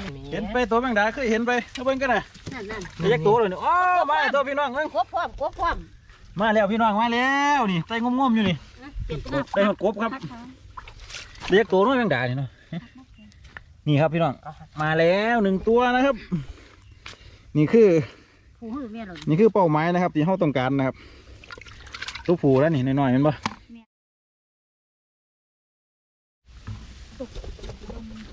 เลยเห็นไปตัวแมงดาเคยเห็นไปเอาเบิ่งกันนะนั่นนั่นเรียกตัวเลยนี่อ๋อมาแล้วตัวพี่น้องเอ้ยกบพร้อมกบพร้อมมาแล้วพี่น้องมาแล้วนี่ไตงมๆอยู่นี่นะเปลี่ยนตัวไตหดกบครับเรียกตัวน้อยแมงดานี่เนาะนี่ครับพี่น้องมาแล้วหนึ่งตัวนะครับ นี่คือผู้หื้อเมียเรานี่คือเป้าหมายนะครับที่เราต้องการนะครับตัวผูแล้วนี่น้อยๆเห็นปะ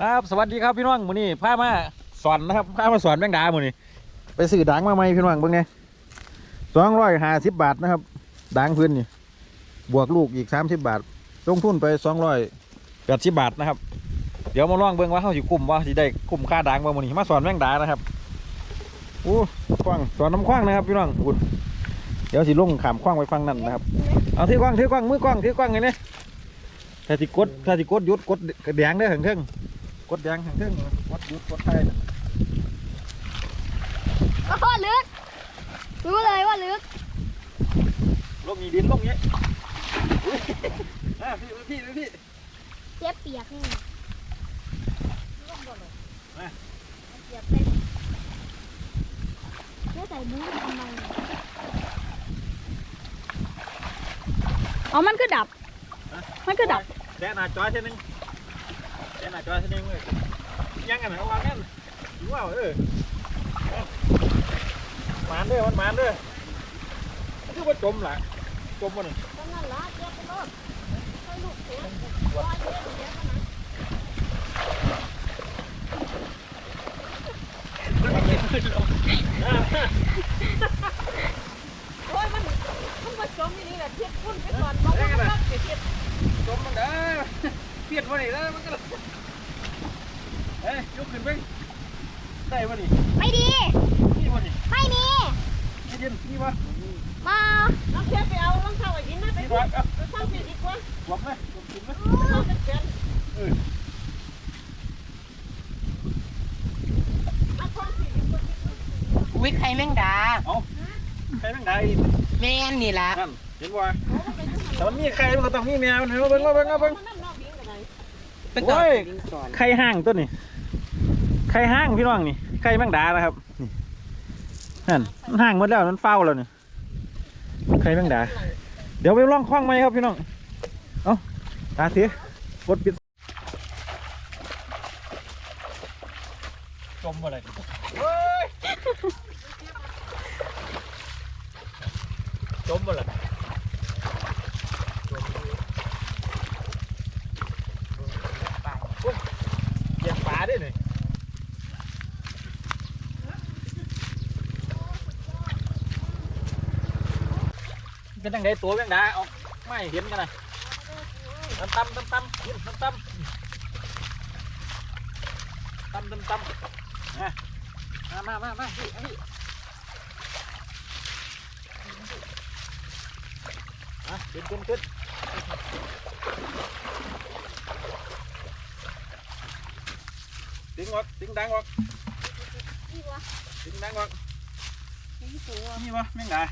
ครับสวัสดีครับพี่น้องมือนี้พามาสอนนะครับพามาสอนแมงดามือนี้ไปซื้อด่างมาใหมพี่น้องเบิ่งไงสองร้อยห้าสิบบาทนะครับด่างพื้นนี่บวกลูกอีกสามสิบบาทลงทุนไปสองร้อยแปดสิบบาทนะครับ เดี๋ยวมาลองเบิ่งว่าเขาสิคุ้มว่าสิได้คุ้มค่าด่างบ่มือนี้มาสอนแมงดานะครับโอ้คว้างสอนน้ำคว้างนะครับพี่น้องอุ่นเดี๋ยวสิลงขามคว้างไปฟังนั่นนะครับเอาถือกว้างถือกว้างมือกว้างถือกว้างไงเนี่ยถ้าสิกดถ้าสิกดยุดกดแดงเด้อถึงเทิง ดแดงถึงเทิงกดหยุดกดไทยโอ้โหลึก รู้เลยว่าลึก ลงมีดินลงเงี้ยอุ๊ยอะพี่พี่พี่พี่เจ็บเปียกนี่มาเปียกเป็นไม่ใส่บูททำไมอ๋อมันก็ดับ มันก็ดับแช่หน้าจอเท่านึง แช่หน้าจอเท่านึงเลยยังกันเหรอวางแม่นรู้ว่าเออหมานเด้อมันหมานเด้อคือว่าจมละจมมันนั่นละเจ็บไปโลดให้ลูกเสียโอ้ยมันมันมาจมนี้แหละเทียบพุ่นไปก่อนบอกว่ามันเทียบจมมันเด้อเปลี่ยนวะนี่แล้วมันก็ เอ้ยยกขึ้นไปได้วะนี่ไม่ดี นี่วะนี่ไม่มีนี่ดินนี่วะมาน้องเทียบไปเอารองเท้าไอ้ยินนะไปนี่พุ่วะนเอาไปสร้างเปลี่ยนอีกว่าหลบไหมหลบขึ้นไหมเราจะเปลี่ยนเออมาท่องสิวิไข่แมงดาใครแม่งได้แม่นนี่ล่ะนั่นเห็นว่าแต่มันมีใครมันก็ต้องมีแมวเห็นว่าเบิ่งว่าเบิ่งว่าเบิ่งมันนั่นนอกวิ่งกันไหนเป็นโอ้ตัวยลิงสอนไข่ห้างตัวนี้ ไข่ห้างพี่น้องนี่ไข่แมงดานะครับนี่นั่นมันห้างหมดแล้วมันเฝ้าแล้วนี่ไข่แมงดา เดี๋ยวไปลองคล้องไหมครับพี่น้อง เอ้าตาเสียกดปิดจมอะไรจมอะไรเหยียบฝาได้หน่อย เป็นยังไงตัวแมงดาเอาไม่เห็นกันนะตั้มตั้มตั้มตั้มตั้มตั้มตั้มตั้มตั้มมามามามาพี่พี่อะขึ้นขึ้นขึ้นดึงออกดึงดังออกนี่วะดึงดังออกนี่วะแมงดา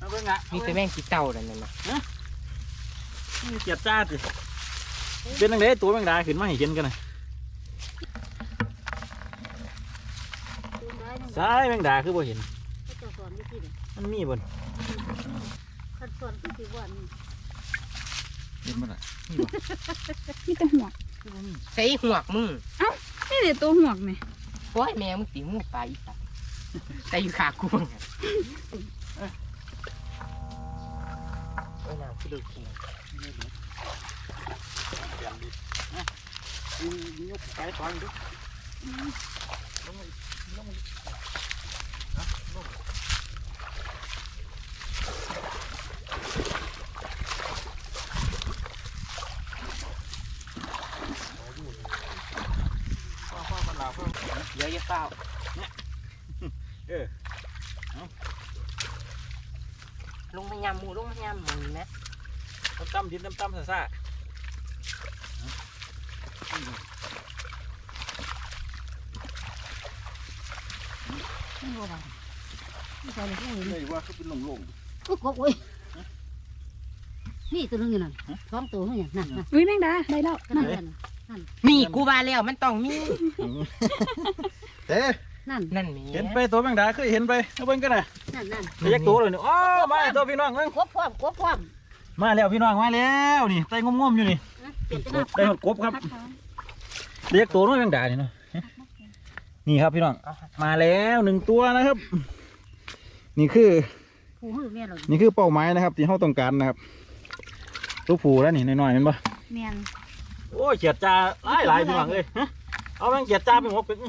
เอาเบิ่งอะมีแต่แมงขี้เต่านั่นน่ะนี่เกียดจ้าสิเป็นยังไงตัวแมงดาขึ้นมาให้เห็นกันนะตูนได้นั่นสายแมงดาคือบ่เห็นเขาจะสอนวิธีเนี่ยมันมีบนคันสอนที่สิว่านี่เห็นบ่ล่ะนี่ตัวหัวกใส่หวกมึงนี่เดี๋ยวตัวหัวกไหมโอ้ยแม่มึงตีมูปลาอีสัตว์แต่อยู่ขากู cái nào cứ được dạ, dạ, thì nhúc cái toàn chứ Giờ giờ sao? ลงมายำหมูลงมายำหมูนี่นะต้มตั้มดินต้มตั้มซ่าซ่าไม่รู้ว่าไม่ใช่เลยพวกนี้เลยว่าเขาเป็นหลงหลงกูกบเว้ยนี่ตัวนึงอยู่นั่นสองตัวนี่นั่นนั่นอุ้ยแมงดาได้แล้วนั่นั่นนนั่นนี่กูว่าแล้วมันต้องมีเต้ นั่นนั่นมีเห็นไปตัวแมงดาเคยเห็นไปเอาเบิ่งกันนะนั่นนั่นไปยักตัวเลยนี่อ๋อมาแล้วตัวพี่น้องเอ้ยกบพร้อมกบพร้อมมาแล้วพี่น้องมาแล้วนี่ไตงงมๆอยู่นี่เปลี่ยนจะน่าได้หมดกบครับเรียกตัวน้อยแมงดานี่เนาะนี่ครับพี่น้องมาแล้วหนึ่งตัวนะครับ นี่คือผู้หื้อแม่เรานี่คือเป้าหมายนะครับ ที่เขาต้องการนะครับตัวผูแล้วนี่น้อยๆเห็นปะเมียนโอ้ยเขียดจาหลายหลายพี่น้องเลยฮะเอาแม่งเขียดจาไปหมกไปอื้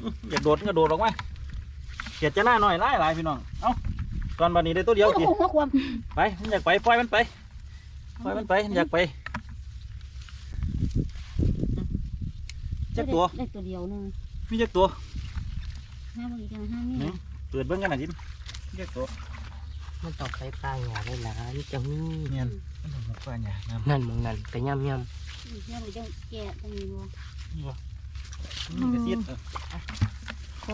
ออื้ออยากโดดก็โดดออกมาเขียดจะหน้าหน่อยหลายหลายพี่น้อง เอาก่อนบันนี้ได้ตัวเดียวโอ้กี่โหหัวความไปมันอยากไปปล่อยมันไปปล่อยมันไปมันอยากไปจักตัวได้ตัวเดียวนึงมีจักตัวห้าบางทีห้านี่เปิดเบิ้งกันหน่อยจินจักตัวมันต้องไปปลาหยาเลยล่ะนี่จะมีเนียนมันต้องหมกปลาหยาน้ำนั่นมึงนั่นไปยำยแม่เราจะแก่ตรงนี้วัวนี่กระซิดเออข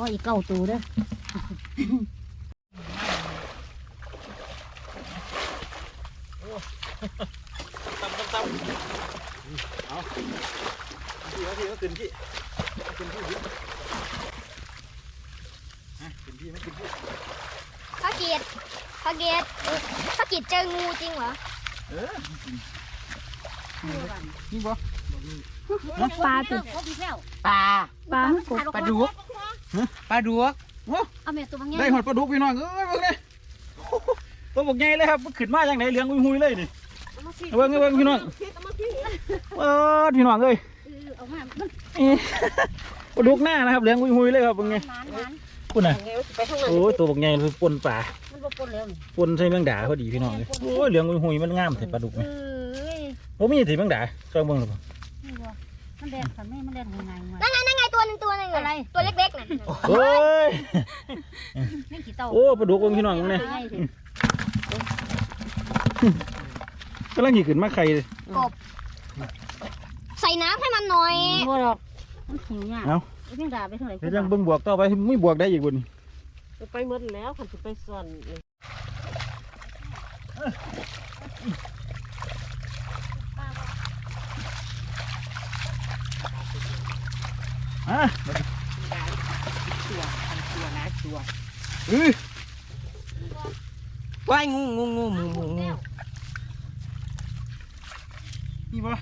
ออีกเก้าตัวเด้อตั้มตั้มตั้มเอาพี่เอาพี่เอาขึ้นพี่ขึ้นพี่พี่ฮะขึ้นพี่ไม่ขึ้นพี่พระเกียรติพระเกียรติพระเกียรติเจองูจริงเหรอ เออนี่บ่ปลาจุดกบอีกแล้วปลาปลาปลาดุก ปลาดุกเอาแม่ตัวบางอย่างได้หอดปลาดุกพี่น้องเอ้ยเบิ่งเลยตัวบกใหญ่เลยครับมันขึ้นมาอย่างไหนเหลืองหุยๆเลยนี่เอาเบิ่งเอาเบิ่งพี่น้องเออพี่น้องเอ้ยเออเอามามันเอ๊ะปลาดุกหน้านะครับเหลืองหุยๆเลยครับเป็นไงนานนานคุณน่ะไงว่าสิไปข้างหลังโอ้ยตัวบกใหญ่เลยปนป่ามันบ่ปนแล้วนี่ปนใส่แมงดาพอดีพี่น้องเลยโอ้ยเหลืองหุยๆมันงามใส่ปลาดุกไหมเอ้ยโอ้มีใส่แมงดาช่วยเบิ่งหรือเปล่านี่บ่ มันแดดค่ะแม่มันแดดยังไงวะนั่นไงนั่นไงตัวหนึ่งตัวหนึ่งอะไรตัวเล็กๆน่ะเฮ้ยนี่ขี้เต่าโอ้ปลาดุกเบิ่งพี่น้องเบิ่งเนี่ยใหญ่สิกำลังหยิขึ้นมาไข่เลยใส่น้ำให้มันหน่อยบ่ดอกมันหิวยากเอาเพียงดาไปเท่าไหร่เดี๋ยวยังเบิ่งบวกต่อไปไม่บวกได้อีกบุญจะไปหมดแล้วคันสิไปซ่อน นี่อะตัวพันตัวนะตัวเอ้ยว่ายงูงูงูหมูหมูงูนี่บ่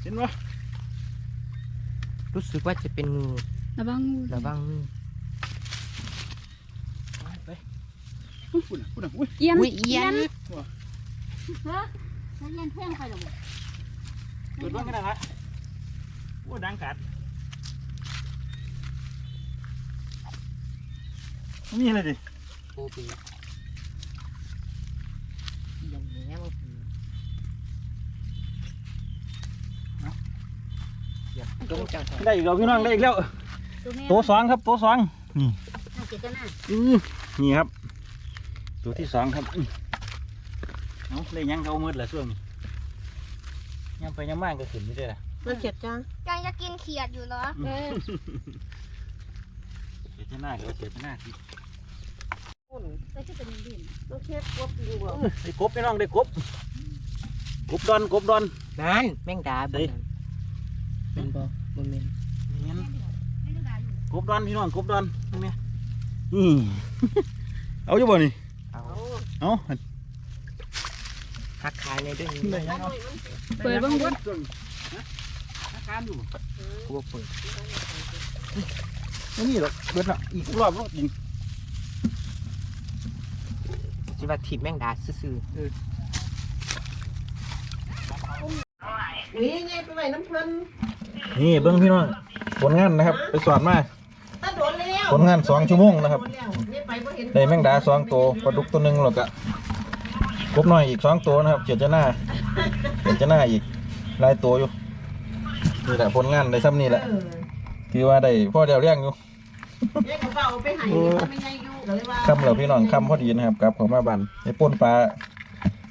เห็นบ่รู้สึกว่าจะเป็นงูระวังงูระวังงูไปปุ่นปุ่นอุ้ยเอียนอุ้ยเอียนฮะแล้วเย็นเพ่งไปหรอบ่เปิดบ้างก็ได้ละโอ้ดังกัด มีอะไรดิโอปีเอียนแล้วตรงได้อีกแล้วพี่น้องได้อีกแล้วตัวแม่ตัวสองครับตัวสองนี่น่าเกลียดจังนะอื้อนี่ครับ ตัวที่สองครับอื้อเอาเลยยังเขามืดแหละช่วงนี้ยังไปยังมากก็ขึ้นไม่ได้ละมันเขียดจ้ายังจะกินเขียดอยู่เหรอเออเสียชหน้าเดี๋ยวเสียชหน้าสิ คุณแต่ที่เป็นดินต้องเขียดกบอยู่บ่ได้กบพี่น้องได้กบกบดอนกบดอนนั่นแมงดาเฮ้ยเป็นบ่บ่แม่นนี่นไม่ได้ด่าอยู่กบดอนพี่น้องกบดอนตรงนี้อืมเอาอยู่บ่นี่เอาเอาหักขายในด้วยได้นี้ยังเอาเปิดเบ้างบนอาการอยู่กลัวเปิดไม่มีหรอกเบิดละอีกรอบรอบยิง สิ ว่าถีบแมงดาซื่อๆเออนี่ไงไปไว้น้ำเพิ่นนี่เบิ้งพี่น้องผลงานนะครับ ไปสอนมาตาโดนแล้วผลงานสองชั่วโมงนะครับโดนแล้วนี่ไปบ่เห็นได้แมงดาสองตัวปลาดุกตัวหนึ่งหรอกอะกบหน่อยอีกสองตัวนะครับเจียจะหน้าเจียจะหน้าอีกหลายตัวอยู่นี่แหละผลงานได้ซ้ำนี่แหละเออถือว่าได้พ่อเดียวเลี้ยงอยู่แม่ก็เฝ้าเอาไปให้มันไม่ไงอยู่ ก็เลยว่าคำเหล่าพี่น้องคำพอดีนะครับกลับเของมาบันในป่นปลา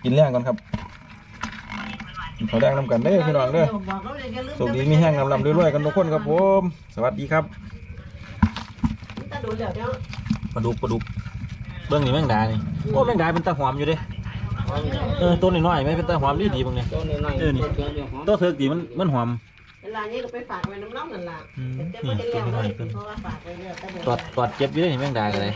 กินแรงก่อนครับกินเขาวแดงนำกันเด้อพี่น้องเด้อบอกเขาเลยอย่าลืมโชคดีมีแห้งลำลำด้วยๆกันทุกคนครับผม สวัสดีครับตาดูเดี๋ยวเดี๋ยวปลาดุกปลาดุกเบื้องนี่แมงดานี่โอ้แมงดาเป็นตาหอมอยู่เด้เออตัวน้อยๆไหมเป็นตาหอมดีดีๆบางเนี่ย ตัวน้อยๆเออนี่ตัวเดียวหอม ตัวเถิกดีมันมันหอมเว ลานี้ก็ไปฝากไว้น้ำน้องนั่นล่ะอืมแต่ไม่ได้เลี้ยงเลยเพราะว่าฝากไว้เรื่อยแต่ตอดตอดเจ็บอยู่เลยนี่แมงดากันเลย